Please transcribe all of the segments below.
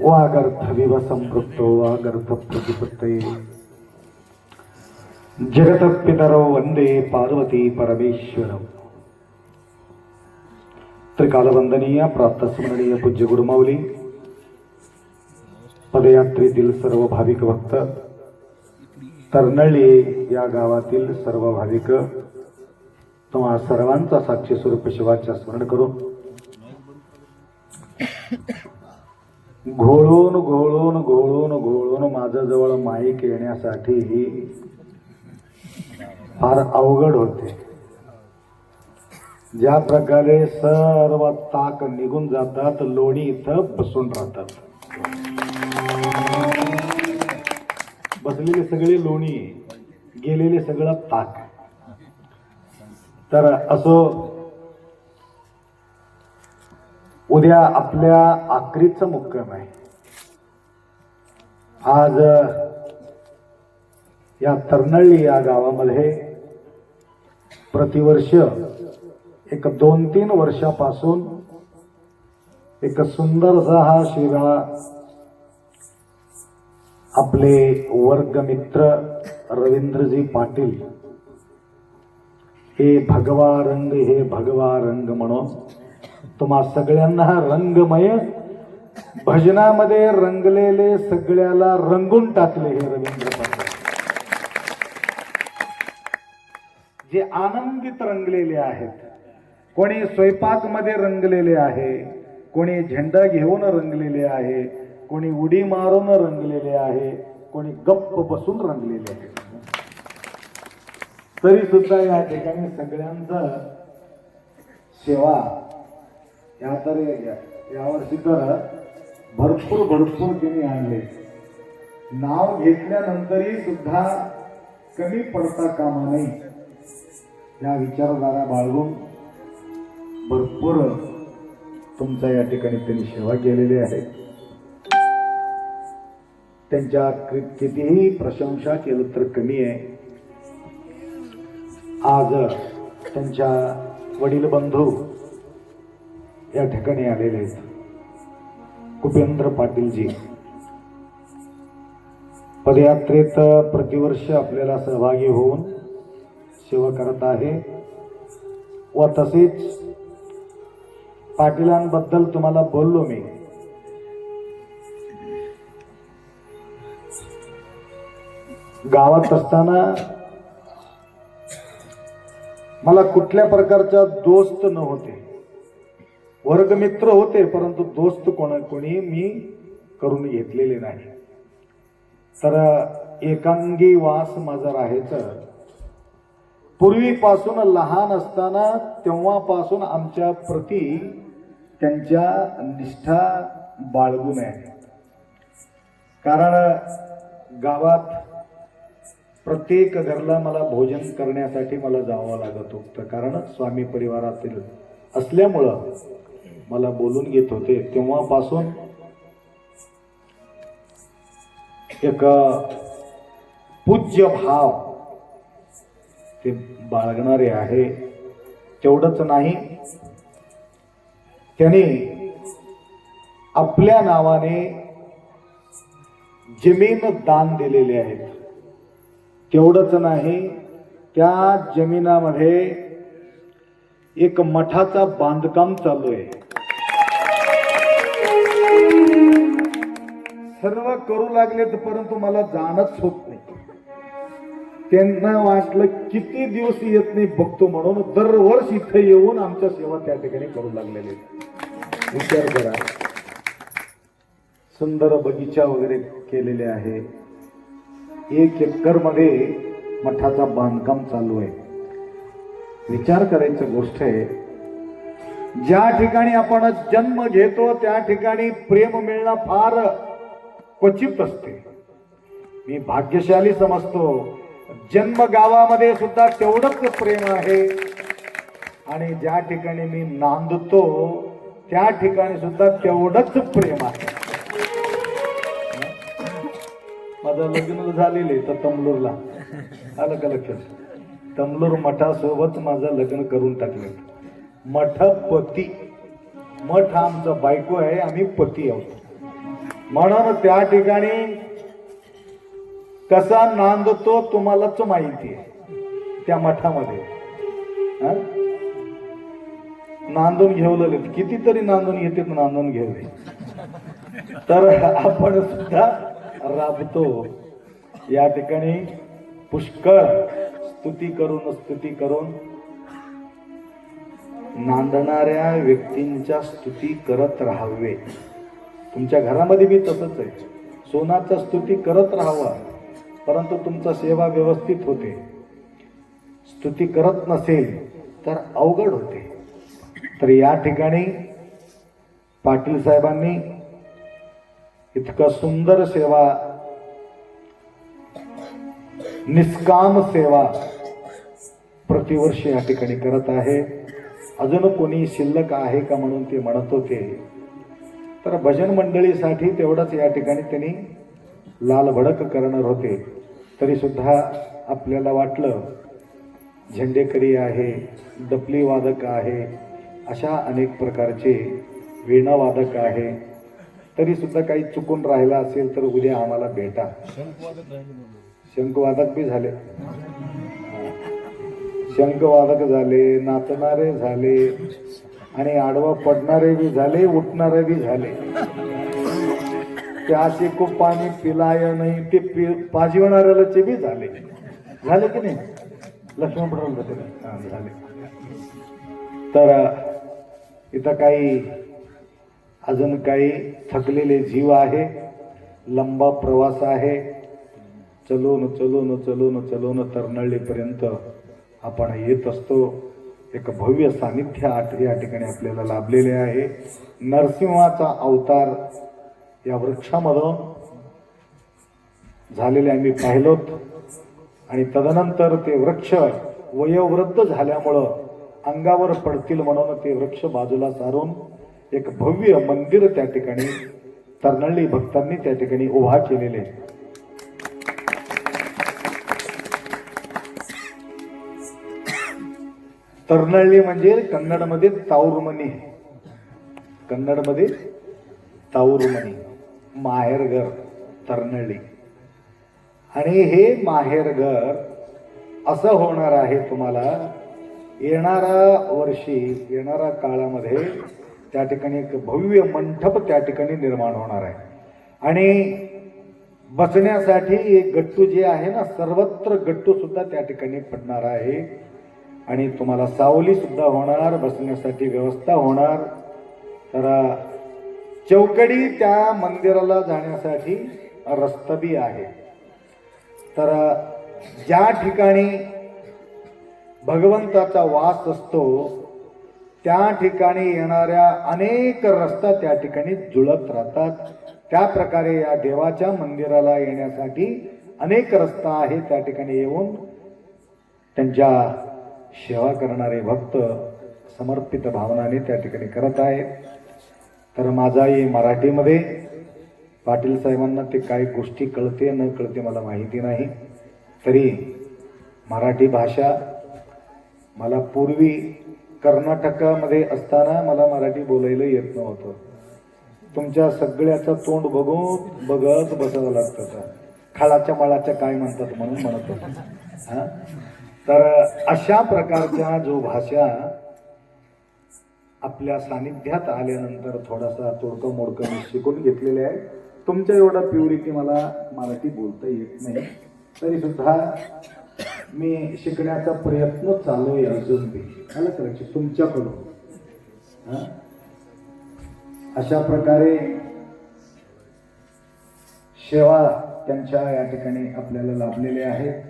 वागर्थविव संपृक्तो वागर्थ प्रतिपत्तये जगतपितरौ वंदे पार्वती परमेश्वरौ। त्रिकालवंदनीय प्राप्तस्मरणीय पूज्य गुरुमाऊली पदयात्रेतील सर्व भाविक भक्त। तरनळी या गावातील सर्व भाविक। तुम्हा सर्वांचा साक्षी स्वरूप शिवाच्या स्मरण करू। घोळून घोळून घोळून घोळून माझ्याजवळ जवळ माईक येण्यासाठी ही फार अवघड होते. ज्या प्रकारे सर्व ताक निघून जातात लोणी इथं बसून राहतात. बसलेले सगळे लोणी गेलेले सगळं ताक. तर असो उद्या आपल्या आखरीचं मुक्काम आहे. आज या तरनळी या गावामध्ये प्रतिवर्ष एक दोन तीन वर्षापासून एक सुंदरसा हा शिरा आपले वर्गमित्र रवींद्रजी पाटील हे भगवा रंग हे भगवा रंग म्हणून तुम्हा सगळ्यांना रंगमय. भजनामध्ये रंगलेले सगळ्याला रंगून टाकले हे रवींद्र पाटील. जे आनंदित रंगलेले आहेत. कोणी स्वयंपाकमध्ये रंगलेले आहे. कोणी झेंडा घेऊन रंगलेले आहे. कोणी उडी मारून रंगलेले आहे. कोणी गप्प बसून रंगलेले आहे. तरी सुद्धा या ठिकाणी सगळ्यांचा सेवा या तर यावर्षी तर भरपूर भरपूर तिने आणले. नाव घेतल्यानंतरही सुद्धा कमी पडता कामा नाही या विचारधारा बाळगून भरपूर तुमच्या या ठिकाणी त्यांनी सेवा केलेली आहे. त्यांच्या कितीही प्रशंसा केलं तर कमी आहे. आज त्यांच्या वडील बंधू या ठिकाणी आलेले आहेत. कुपेंद्र पाटीलजी पदयात्रेत प्रतिवर्ष आपल्याला सहभागी होऊन सेवा करत आहे. व तसेच पाटीलांबद्दल तुम्हाला बोललो मी. गावात असताना मला कुठल्या प्रकारचा दोस्त नव्हते. वर्गमित्र होते परंतु दोस्त कोण कोणी मी करून घेतलेले नाही. तर एकांगी वास माझा राहायचं. पूर्वीपासून लहान असताना तेव्हापासून आमच्या प्रती त्यांच्या निष्ठा बाळगून आहे. कारण गावात प्रत्येक घरला मला भोजन करण्यासाठी मला जावं लागत होतं. कारण स्वामी परिवारातील असल्यामुळं मला बोलून घेत होते. तेव्हापासून एक पूज्य भाव ते बाळगणारे आहे. तेवढंच नाही. त्याने आपल्या नावाने जमीन दान दिलेले आहेत. तेवढंच नाही. त्या जमिनामध्ये एक मठाचा बांधकाम चालू आहे. सर्व करू लागलेत परंतु मला जाणच होत नाही. त्यांना वाटलं किती दिवस येत नाही बघतो म्हणून दरवर्ष इथे येऊन आमच्या सेवा त्या ठिकाणी करू लागलेले विचार करा सुंदर बगीचा वगैरे केलेले आहे. एक एकरमध्ये मठाचा बांधकाम चालू आहे. विचार करायचं गोष्ट आहे ज्या ठिकाणी आपण जन्म घेतो त्या ठिकाणी प्रेम मिळणं फार क्वचित असते. मी भाग्यशाली समजतो. जन्म गावामध्ये सुद्धा तेवढंच प्रेम आहे. आणि ज्या ठिकाणी मी नांदतो त्या ठिकाणी सुद्धा तेवढंच प्रेम आहे. माझं लग्न झालेले तर तमलूरला आलं का लक्षात? तमलूर मठासोबत माझं लग्न करून टाकले. मठपती. मठ आमचा बायको आहे आम्ही पती आहोत. म्हणून त्या ठिकाणी कसा नांदतो तुम्हालाच माहिती आहे. त्या मठामध्ये. नांदून घेवलेले कितीतरी नांदून येते नांदून घेवले तर आपण सुद्धा राबतो. या ठिकाणी पुष्कळ स्तुती करून स्तुती करून नांदणाऱ्या व्यक्तींच्या स्तुती करत राहावे. तुमच्या घरामध्ये बी तसंच आहे. सोनाचा स्तुती करत राहावा परंतु तुमचा सेवा व्यवस्थित होते. स्तुती करत नसेल तर अवघड होते. तर या ठिकाणी पाटील साहेबांनी इतकं सुंदर सेवा निष्काम सेवा प्रतिवर्षी या ठिकाणी करत आहे. अजून कोणी शिल्लक आहे का म्हणून ते म्हणत होते? तर भजन मंडळीसाठी तेवढंच या ठिकाणी त्यांनी लालभडक करणार होते. तरी सुद्धा आपल्याला वाटलं झेंडेकरी आहे डपली वादक आहे अशा अनेक प्रकारचे वीणावादक आहे. तरी सुद्धा काही चुकून राहिला असेल तर उद्या आम्हाला भेटा. शंखवादक बी झाले. शंखवादक झाले नाचणारे झाले. आणि आडवा पडणारे बी झाले उठणारे बी झाले. ते असे खूप पाणी पिलाय नाही ते पि पाजिवणाऱ्याचे बी झाले. झाले की नाही? लक्ष्मण पडवलं झाले. तर इथं काही अजून काही थकलेले जीव आहे लंबा प्रवास आहे. चलून चलून चलून चलून तरनळीपर्यंत आपण येत असतो. एक भव्य सानिध्य आठ या ठिकाणी आपल्याला लाभलेले आहे. नरसिंहाचा अवतार या वृक्षामधून झालेले आम्ही पाहिलोत. आणि तदनंतर ते वृक्ष वयोवृद्ध झाल्यामुळं अंगावर पडतील म्हणून ते वृक्ष बाजूला सारून एक भव्य मंदिर त्या ठिकाणी तरनळी भक्तांनी त्या ठिकाणी उभा केलेले. आहे. म्हणजे कन्नडमध्ये ताऊरमणी. कन्नडमध्ये ताऊरमणी. माहेरघर तरनळी. आणि हे माहेरघर असं होणार आहे तुम्हाला. येणाऱ्या वर्षी येणाऱ्या काळामध्ये त्या ठिकाणी एक भव्य मंठप त्या ठिकाणी निर्माण होणार आहे. आणि बसण्यासाठी एक गट्टू जे आहे ना सर्वत्र गट्टू सुद्धा त्या ठिकाणी पडणार आहे. आणि तुम्हाला सावली सुद्धा होणार बसण्यासाठी व्यवस्था होणार. तर चौकडी त्या मंदिराला जाण्यासाठी रस्ता बी आहे. तर ज्या ठिकाणी भगवंताचा वास असतो त्या ठिकाणी येणाऱ्या अनेक रस्ता त्या ठिकाणी जुळत राहतात. त्या प्रकारे या देवाच्या मंदिराला येण्यासाठी अनेक रस्ता आहे त्या ठिकाणी येऊन. त्यांच्या सेवा करणारे भक्त समर्पित भावनाने त्या ठिकाणी करत आहेत तर माझाही मराठीमध्ये. पाटील साहेबांना ते काही गोष्टी कळते न कळते मला माहिती नाही. तरी मराठी भाषा मला पूर्वी कर्नाटकामध्ये असताना मला मराठी बोलायला येत नव्हतं. तुमच्या सगळ्याचं तोंड बघून बघत बसावं लागतं. खाळाच्या मळाच्या काय म्हणतात म्हणून म्हणत होतो. हां? तर अशा प्रकारच्या जो भाषा आपल्या सानिध्यात आल्यानंतर थोडासा तोडकं मोडकं मी शिकून घेतलेले आहे तुमच्या एवढा प्युरिटी मला मराठी बोलता येत नाही. तरी सुद्धा मी शिकण्याचा प्रयत्न चालू आहे अजून बी मला करायचे तुमच्याकडून. अशा प्रकारे सेवा त्यांच्या या ठिकाणी आपल्याला लाभलेल्या आहेत.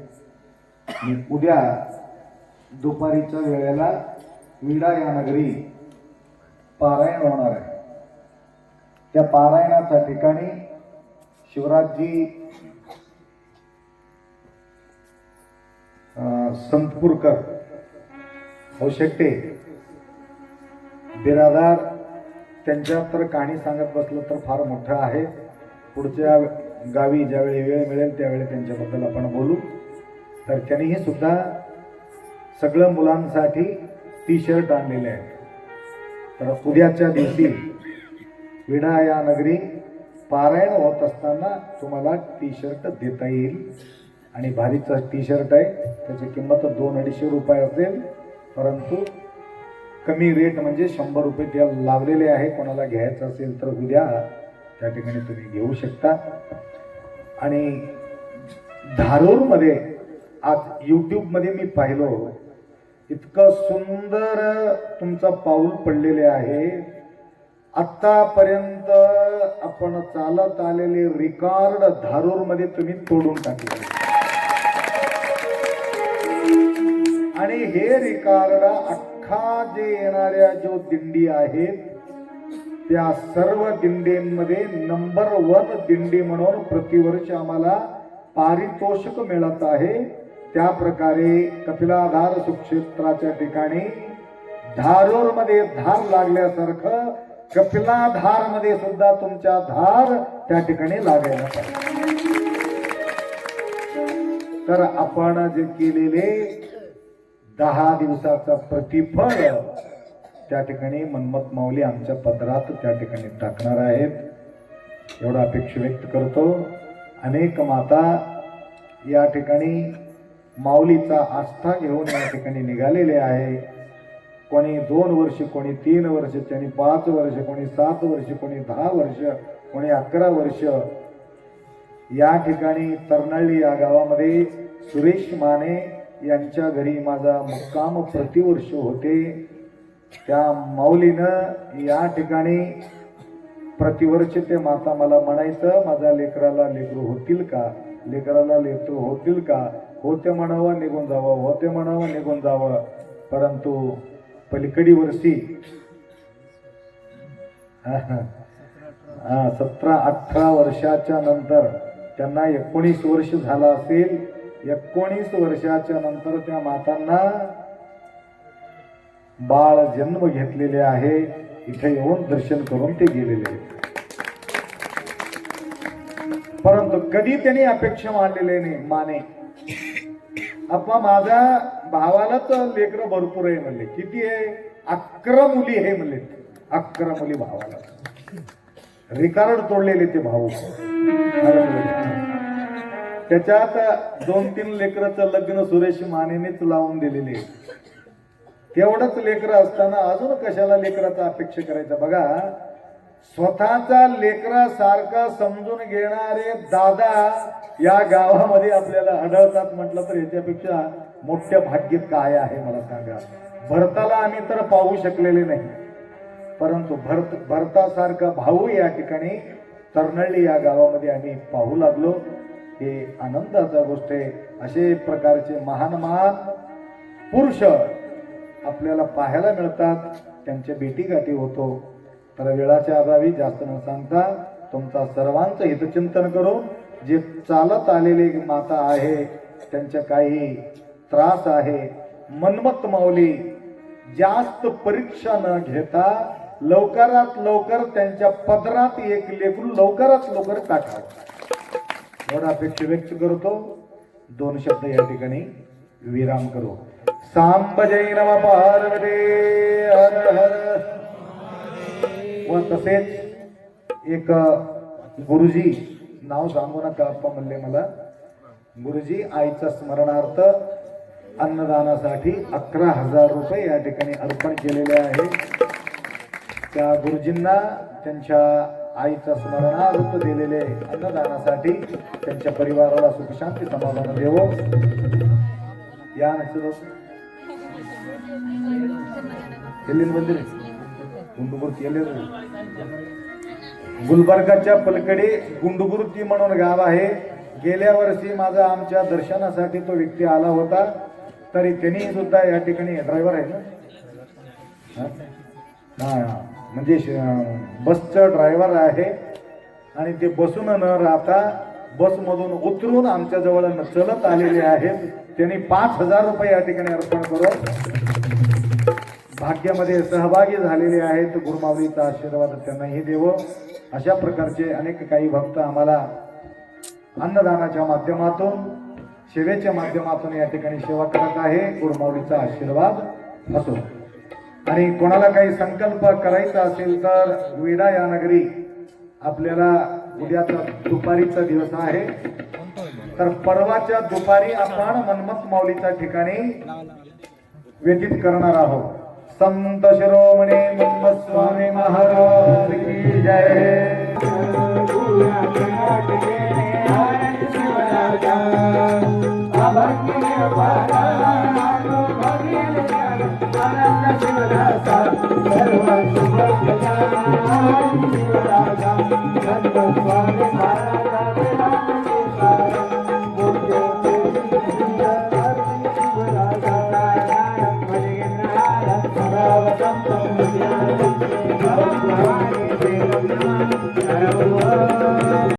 उद्या दुपारीच्या वेळेला विडा या नगरी पारायण होणार आहे. त्या पारायणाच्या ठिकाणी शिवराजजी संतपूरकर शेट्टे बिरादार त्यांच्या तर कहाणी सांगत बसलं तर फार मोठं आहे. पुढच्या गावी ज्यावेळी वेळ मिळेल त्यावेळी त्यांच्याबद्दल आपण बोलू. तर त्यांनीही सुद्धा सगळं मुलांसाठी टी शर्ट आणलेले आहेत. तर उद्याच्या दिवशी विडा या नगरी पारायण होत असताना तुम्हाला टी शर्ट देता येईल. आणि भारीचा टी शर्ट आहे. त्याची किंमत दोन अडीचशे रुपये असेल. परंतु कमी रेट म्हणजे शंभर रुपये त्या लावलेले आहे. कोणाला घ्यायचं असेल तर उद्या त्या ठिकाणी तुम्ही घेऊ शकता. आणि धारूरमध्ये आज यूट्यूबमध्ये मी पाहिलो इतकं सुंदर तुमचं पाऊल पडलेले आहे. आत्तापर्यंत आपण चालत आलेले रिकॉर्ड धारूरमध्ये तुम्ही तोडून टाकले. आणि हे रिकॉर्ड अख्खा जे येणाऱ्या जो दिंडी आहेत त्या सर्व दिंडींमध्ये नंबर वन दिंडी म्हणून प्रतिवर्ष आम्हाला पारितोषिक मिळत आहे. त्या प्रकारे कपिलाधार सुक्षेत्राच्या ठिकाणी धारूरमध्ये धार लागल्यासारखं कपिलाधारमध्ये सुद्धा तुमच्या धार त्या ठिकाणी लागायला पाहिजे. तर आपण जे केलेले दहा दिवसाचा प्रतिफळ त्या ठिकाणी मनमत माऊली आमच्या पदरात त्या ठिकाणी टाकणार आहेत. एवढा अपेक्षा व्यक्त करतो. अनेक माता या ठिकाणी माऊलीचा आस्था घेऊन या ठिकाणी निघालेले आहे. कोणी दोन वर्ष कोणी तीन वर्ष कोणी पाच वर्ष कोणी सात वर्ष कोणी दहा वर्ष कोणी अकरा वर्ष. या ठिकाणी तरनाळी या गावामध्ये सुरेश माने यांच्या घरी माझा मुक्काम प्रतिवर्ष होते. त्या माऊलीनं या ठिकाणी प्रतिवर्ष ते माता मला म्हणायचं माझ्या लेकराला लेकरू होतील का? लेकराला लेकरू होतील का? होते म्हणावं निघून जावं होते म्हणावं निघून जावं. परंतु पलीकडी वर्षी हा सतरा अठरा वर्षाच्या नंतर त्यांना एकोणीस वर्ष झालं असेल एकोणीस वर्षाच्या नंतर त्या मातांना बाळ जन्म घेतलेले आहे. इथे येऊन दर्शन करून ते गेलेले परंतु कधी त्यांनी अपेक्षा मानलेले नाही माने. अप्पा माझ्या भावालाच लेकरं भरपूर आहे म्हणले. किती आहे? अकरा मुली हे म्हणले. अकरा मुली भावाला. रिकार्ड तोडलेले ते भाऊ. त्याच्यात दोन तीन लेकराचं लग्न सुरेश मानेनेच लावून दिलेले तेवढंच लेकरं असताना अजून कशाला लेकराचा अपेक्षा करायचा? बघा स्वतःचा लेकरासारखा समजून घेणारे दादा या गावामध्ये आपल्याला आढळतात म्हटलं तर याच्यापेक्षा मोठ्या भाग्य काय आहे मला सांगा. भरताला आम्ही तर पाहू शकलेले नाही. परंतु भरत भरतासारखा भाऊ या ठिकाणी तरनळी या गावामध्ये आम्ही पाहू लागलो. हे आनंदाचा गोष्ट आहे. असे प्रकारचे महान महान पुरुष आपल्याला पाहायला मिळतात. त्यांच्या भेटीगाठी होतो. तर वेळाच्या अभावी जास्त न सांगता तुमचा सर्वांचं हितचिंतन करून जे चालत आलेली माता आहे त्यांच्या काही त्रास आहे मनमत माऊली जास्त परीक्षा न घेता लवकरात लवकर त्यांच्या पदरात एक लेकरू लवकरात लवकर टाका एवढा अपेक्षा व्यक्त करतो. दोन शब्द या ठिकाणी विराम करू. सांब जय नम पार्वती हर हर। तसेच एक गुरुजी नाव सांगू नका अप्पा म्हणले मला. गुरुजी आईचा स्मरणार्थ अन्नदानासाठी अकरा हजार रुपये या ठिकाणी अर्पण केलेले आहे. त्या गुरुजींना त्यांच्या आईचा स्मरणार्थ दिलेले अन्नदानासाठी त्यांच्या परिवाराला सुखशांती समाधान देवो. या नक्ष मंदिर गुंडुबुर केले गुलबर्गाच्या पलकडे गुंडुबुर्ती म्हणून गाव आहे. गेल्या वर्षी माझा आमच्या दर्शनासाठी तो व्यक्ती आला होता. तरी त्यांनी सुद्धा या ठिकाणी ड्रायव्हर आहे ना? म्हणजे बसचं ड्रायव्हर आहे. आणि ते बसून न राहता बसमधून उतरून आमच्याजवळ चलत आलेले आहेत. त्यांनी पाच हजार रुपये या ठिकाणी अर्पण करून भाग्यामध्ये सहभागी झालेले आहेत. गुरुमावलीचा आशीर्वाद त्यांनाही देव. अशा प्रकारचे अनेक काही भक्त आम्हाला अन्नदानाच्या माध्यमातून सेवेच्या माध्यमातून या ठिकाणी सेवा करत आहे. गुरुमावलीचा आशीर्वाद असो. आणि कोणाला काही संकल्प करायचा असेल तर विडा या नगरी आपल्याला उद्याचा दुपारीचा दिवस आहे. तर परवाच्या दुपारी आपण मनमत माऊलीच्या ठिकाणी व्यतीत करणार आहोत. संत शिरोमणी मनमत स्वामी महाराज की जय।